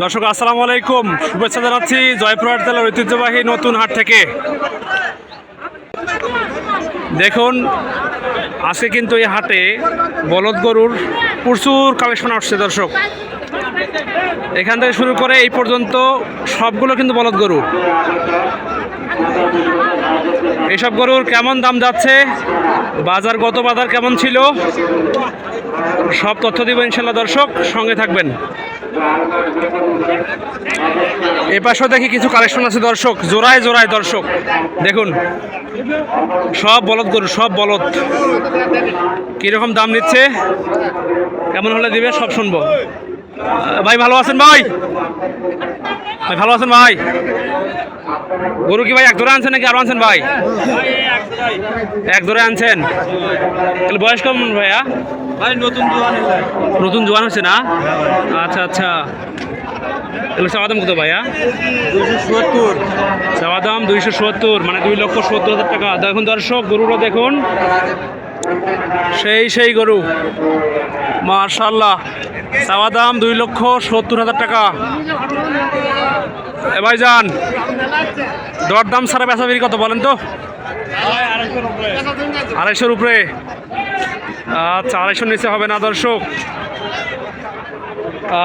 দর্শক, আসসালামু আলাইকুম। শুভেচ্ছা জানাচ্ছি জয়পুরহাট জেলার ঐতিহ্যবাহী নতুন হাট থেকে। দেখুন, আজকে কিন্তু এই হাটে বলদ গরুর প্রচুর কালেকশন আসছে, দর্শক। এখান থেকে শুরু করে এই পর্যন্ত সবগুলো কিন্তু বলদ গরু। এইসব গরুর কেমন দাম যাচ্ছে? বাজার গত বাজার কেমন ছিল? সব তথ্য দিব ইনশাল্লাহ, দর্শক। সঙ্গে থাকবেন। এ পাশেও দেখি কিছু কালেকশন আছে, দর্শক। জোড়ায় জোড়ায়, দর্শক। দেখুন, সব বলদ গরু, সব বলদ। কীরকম দাম নিচ্ছে? কেমন হলে দিবে? সব শুনব। ভাই, ভালো আছেন ভাই? ভাই, ভালো আছেন ভাই? গরু কি ভাই এক ধরে আনছেন নাকি আরও আনছেন ভাই? এক ধরে আনছেন। তাহলে বয়স কেমন ভাইয়া? ভাই নতুন দোকান নতুন জোয়ান হচ্ছে না? আচ্ছা আচ্ছা। এগুলো চাওয়া দাম কত ভাইয়া দুশো সত্তর। চাওয়া দাম দুইশো সত্তর মানে দুই লক্ষ সত্তর হাজার টাকা। দেখুন দর্শক গরুটা দেখুন। সেই সেই গরু। মার্শাল্লাহ চাওয়া দাম দুই লক্ষ সত্তর হাজার টাকা। এ ভাই যান। দর দাম সারা বেচা কত বলেন তো? আড়াইশোর উপরে। আচ্ছা আড়াইশোর নিচে হবে না দর্শক।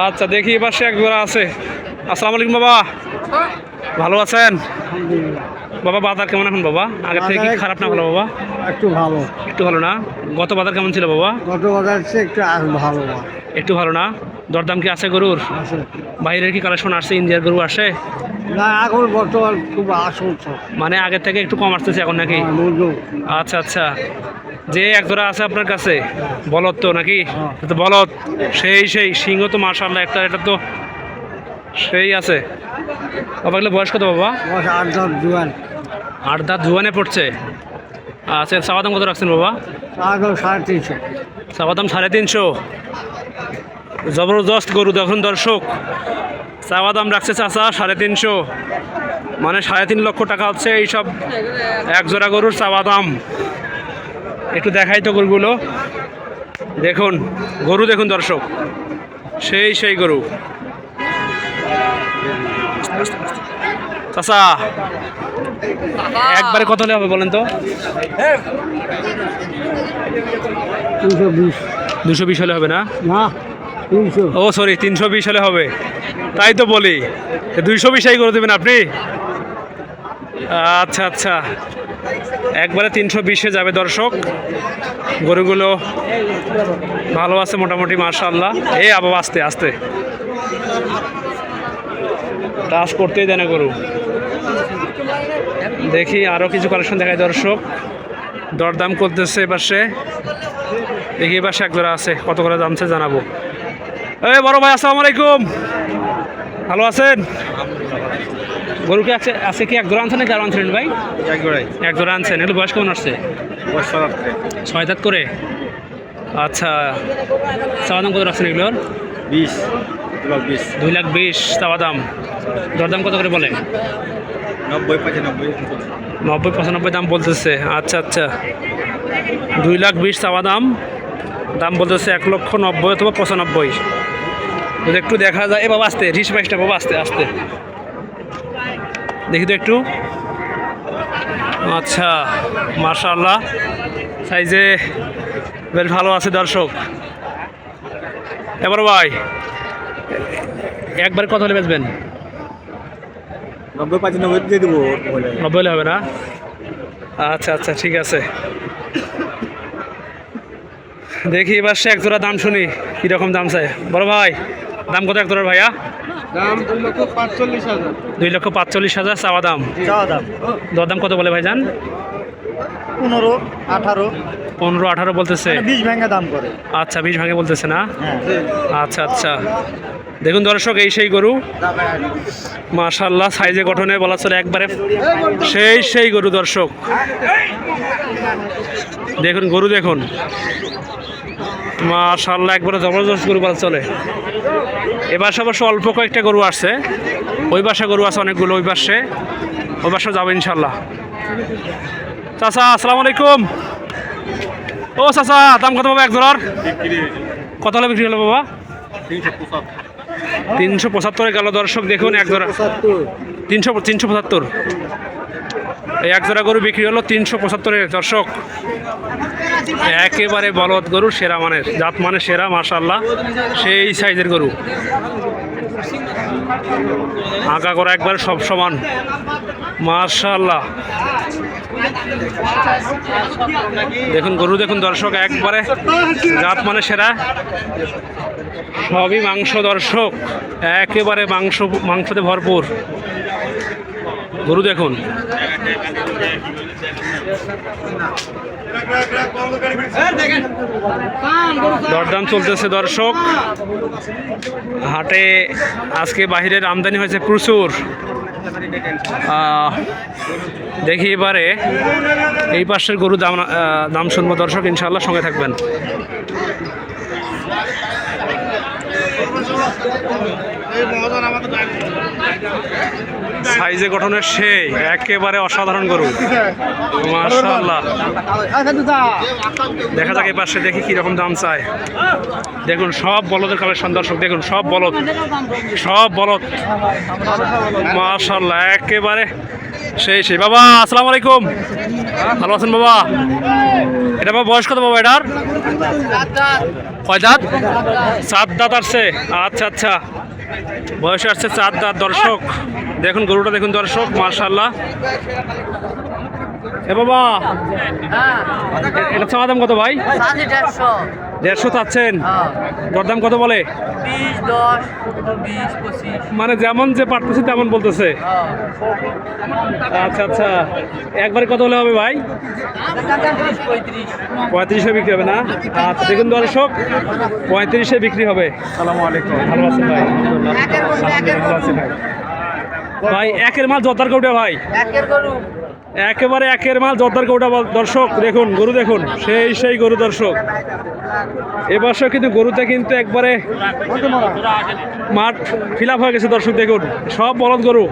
আচ্ছা দেখি এবার সে এক আছে। আসসালামু আলাইকুম বাবা। ভালো আছেন? বাবা বাজার কেমন এখন বাবা? আগের থেকে কি খারাপ না ভালো বাবা? একটু ভালো। একটু ভালো না? গত বাজার কেমন ছিল বাবা? গত বাজার একটু ভালো একটু ভালো না? দরদাম কি আছে গরুর? বাইরের কি কালেকশন আসছে? ইন্ডিয়ার গরু আসে? না এখন বর্তমান খুব আসল মানে আগের থেকে একটু কম আসতেছে এখন নাকি? হ্যাঁ, আচ্ছা আচ্ছা। যে এক জোড়া আছে আপনার কাছে বলদ তো নাকি? হ্যাঁ। তো বলদ। সেই সেই সিংহ তো মার্শাল্লাহ একটা এটা তো সেই আছে। বাবা এগুলো বয়স কত বাবা? আট দশ জোয়ান। আট দাঁত জুয়ানে পড়ছে। আচ্ছা চাওয়া দাম কত রাখছেন বাবা? সাড়ে তিনশো। চাওয়া দাম সাড়ে তিনশো। জবরদস্ত গরু দেখুন দর্শক। চাওয়া দাম রাখছে চাচা সাড়ে তিনশো। মানে সাড়ে তিন লক্ষ টাকা হচ্ছে এইসব এক জোড়া গরুর চাওয়া দাম। একটু দেখাই তো গরুগুলো। দেখুন গরু দেখুন দর্শক। সেই সেই গরু। চাচা একবারে কত হলে হবে বলেন তো? দুশো বিশ হলে হবে না? ও সরি তিনশো বিশ হলে হবে। তাই তো বলি দুইশো বিশাই করে দেবেন আপনি? আচ্ছা আচ্ছা। একবারে তিনশো বিশে যাবে দর্শক। গরুগুলো ভালো আছে মোটামুটি মার্শাল্লাহ এ আবার আস্তে আস্তে। টাচ করতেই দেয় না গরু। দেখি আরও কিছু কালেকশন দেখায় দর্শক। দরদাম করতেছে এপাশে দেখি এপাশে এক জোড়া আছে, কত করে দামছে জানাব। এই বড় ভাই, আসসালামু আলাইকুম। ভালো আছেন? গরু কি আছে আছে কি এক জোড়া আনছেন আরও আনছিলেন ভাই? এক গোড়াই এক জোড়া আনছেন এগুলো বয়স কেমন আসছে? ছয় দাঁত করে। আচ্ছা চাওয়া দাম কত রাখছেন এগুলোর? বিশ বিশ। দুই লাখ বিশ চাওয়া দাম। দরদাম কত করে বলে নব্বই পঁচানব্বই। নব্বই পঁচানব্বই দাম বলতেছে। আচ্ছা আচ্ছা। দুই লাখ বিশ চাওয়া দাম। দাম বলতেছে এক লক্ষ নব্বই অথবা পঁচানব্বই। যদি একটু দেখা যায় এ বাবা আসতে রিস বাইশটা বাবা আসতে আসতে। দেখি তো একটু। আচ্ছা মার্শাল্লাহ সাইজে বেশ ভালো আছে দর্শক। এবার ভাই একবার কত হলে বেচবেন? নব্বই পঁচানব্বই দিয়ে দেবো। নব্বই হলে হবে না? আচ্ছা আচ্ছা ঠিক আছে। দেখি এবার সে এক জোড়া দাম শুনি কীরকম দাম চাই বড় ভাই দাম কত এক জোড়ার ভাইয়া? দাম দুই লক্ষ পাঁচচল্লিশ হাজার। দুই লক্ষ পাঁচচল্লিশ হাজার চাওয়া দাম? চাওয়া দাম। দরদাম কত বলে ভাইজান? পনেরো আঠারো। পনেরো আঠারো বলতেছে। বিশ ভেঙে দাম করে। আচ্ছা বিশ ভাগে বলতেছে না? হ্যাঁ। আচ্ছা আচ্ছা। দেখুন দর্শক এই সেই গরু। মাশাল্লাহ সাইজে গঠনে বলা চলে একবারে সেই সেই গরু দর্শক। দেখুন গরু দেখুন। মাশাল্লাহ একবারে জবরদস্ত গরু বলা চলে। এবার অবশ্য অল্প কয়েকটা গরু আসছে ওই পাশে গরু আছে অনেকগুলো, ওই পাশে। ওই পাশে যাব ইনশাল্লাহ। চাচা, আসসালামু আলাইকুম। ও চাচা, দাম কত পাবো এক জোড়ার? কত হলে বিক্রি হলো বাবা? তিনশো পঁচাত্তরে গেল দর্শক, দেখুন এক জোড়া। তিনশো তিনশো পঁচাত্তর। এই এক জোড়া গরু বিক্রি হলো তিনশো পঁচাত্তরে, দর্শক। একেবারে বলদ গরু, সেরা মানের, জাত মানে সেরা মাশাল্লাহ সেই সাইজের গরু। আঁকা করা একবারে সব সমান। মাশাল্লাহ দেখুন, গরু দেখুন, দর্শক, একবারে জাত মানে সেরা। সবই মাংস দর্শক। একেবারে মাংস, মাংসতে ভরপুর। গরু দেখুন। দরদাম চলতেছে, দর্শক। হাটে আজকে বাহিরের আমদানি হয়েছে প্রচুর। দেখি এবারে এই পাশের গরু দাম দাম শুনব। দর্শক ইনশাল্লাহ সঙ্গে থাকবেন। সাইজে গঠনের সেই, একেবারে অসাধারণ গরু। মাশাআল্লাহ। দেখা যাক পাশে দেখি কীরকম দাম চায়। দেখুন, সব বলদের কালেকশন দর্শক, দেখুন, সব বলদ। সব বলদ। মাশাআল্লাহ, একেবারে সেই সেই। বাবা, আসসালাম আলাইকুম। ভালো আছেন বাবা? এটা বাবা বয়স কত বাবা এটার? কয় দাঁত? সাত দাঁত আসছে। আচ্ছা আচ্ছা। বয়সে আসছে চার দাঁত দর্শক। দেখুন, গরুটা দেখুন দর্শক মার্শাল্লাহ এ বাবা। এটা চাওয়া দাম কত ভাই? দেড়শো। চাচ্ছেন। হ্যাঁ। দরদাম কত বলে? মানে যেমন যে পারতেছে তেমন বলতেছে। হ্যাঁ। আচ্ছা আচ্ছা। একবারে কত হলে হবে ভাই? তিরিশ পঁয়ত্রিশে বিক্রি হবে না? আচ্ছা দেখুন দর্শক পঁয়ত্রিশে বিক্রি হবে। সালামু আলাইকুম। ভালো আছেন ভাই? ভাই একের মাল জর্দার কৌটা ভাই। একের গরু। একেবারে একের মাল জর্দার কৌটা দর্শক, দেখুন, গরু দেখুন, সেই সেই গরু দর্শক। এবছর কিন্তু গরুতে কিন্তু একবারে মাঠ ফিল হয়ে গেছে, দর্শক, দেখুন। সব বলদ গরু।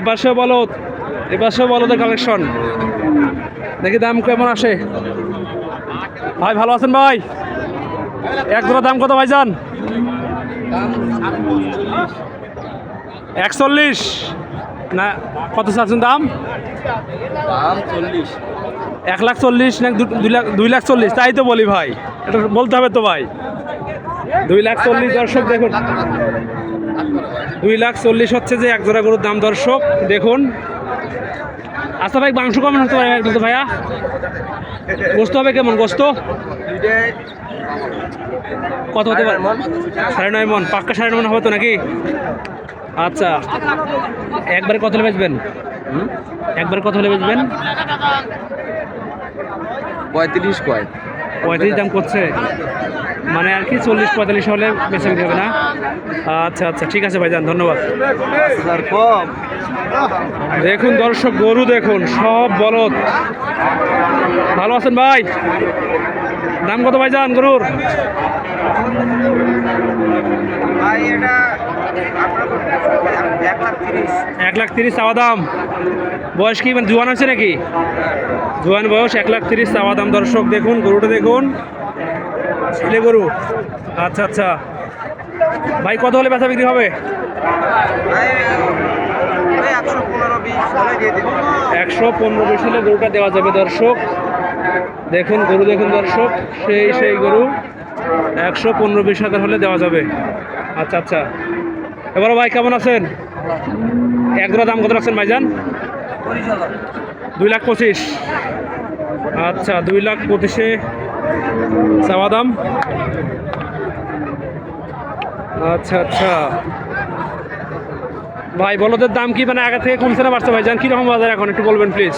এপাশে বলদ এপাশে বলদের কালেকশন দেখি দাম কেমন আসে। ভাই, ভালো আছেন ভাই? এক জোড়া দাম কত ভাই যান একচল্লিশ। না কত চাচ্ছেন দাম? এক লাখ চল্লিশ না দুই লাখ চল্লিশ? তাই তো বলি ভাই এটা বলতে হবে তো ভাই। দুই লাখ চল্লিশ দর্শক দেখুন। দুই লাখ চল্লিশ হচ্ছে যে এক জোড়া গরুর দাম দর্শক দেখুন। আচ্ছা ভাই মাংস কেমন হতে পারে একদম ভাইয়া। গোস্ত হবে কেমন গোস্ত? কত হতে পারে? সাড়ে নয় মন। পাক্কা সাড়ে নয় মন হবে তো নাকি? আচ্ছা একবারে কত হলে বেচবেন? একবার কত হলে বেচবেন? পঁয়ত্রিশ কয়। পঁয়ত্রিশ দাম করছে। মানে আর কি চল্লিশ পঁয়তাল্লিশ হলে বেঁচে দিতে হবে না? আচ্ছা আচ্ছা ঠিক আছে ভাইজান ধন্যবাদ। দেখুন দর্শক গরু দেখুন সব বলদ। ভালো আছেন ভাই? দাম কত ভাইজান গরুর? ভাই এটা এক লাখ তিরিশ চাওয়া দাম। বয়স কি? মানে জুয়ান আছে নাকি? জুয়ান বয়স এক লাখ তিরিশ চাওয়া দাম। দর্শক দেখুন, গরুটা দেখুন। ছেলে গরু। আচ্ছা আচ্ছা। ভাই, কত হলে ব্যথা বিক্রি হবে? একশো পনেরো বিশ হলে গরুটা দেওয়া যাবে দর্শক। দেখুন, গরু দেখুন দর্শক। সেই সেই গরু একশো পনেরো বিশ হাজার হলে দেওয়া যাবে। আচ্ছা আচ্ছা। এবার ভাই কেমন আছেন? এক জোড়া দাম কত রাখছেন ভাইজান? দুই লাখ পঁচিশ। আচ্ছা দুই লাখ পঁচিশে চাওয়া দাম। আচ্ছা আচ্ছা। ভাই বলদের দাম কি মানে আগে থেকে কমছে না বাড়ছে ভাই জান কীরকম বাজার এখন? একটু বলবেন প্লিজ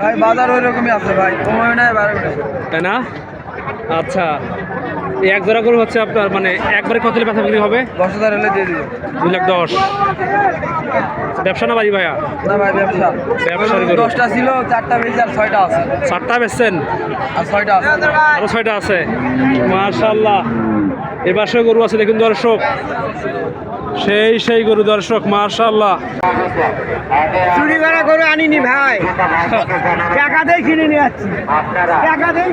ভাই বাজার ওই রকমই আছে ভাই নাই বারো তাই না? আচ্ছা। এক জোড়া করে হচ্ছে আপনার মানে একবারে কত ব্যথা বিক্রি হবে? দশ হাজার হলে দিয়ে দিবো। দুই লাখ দশ। ব্যবসা না বাড়ি ভাইয়া? না ভাই ব্যবসা। ব্যবসার গরু। দশটা ছিল চারটা বেশি আর ছয়টা আছে। সাতটা বেচছেন? আর ছয়টা আছে। আরও ছয়টা আছে। মার্শাল্লাহ এবারে গরু আছে দেখুন দর্শক। সেই সেই গরু দর্শক মার্শাল্লাহ চুরি করা করে আনিনি ভাই। টাকা দিয়ে কিনে নিয়ে যাচ্ছি টাকা দিয়ে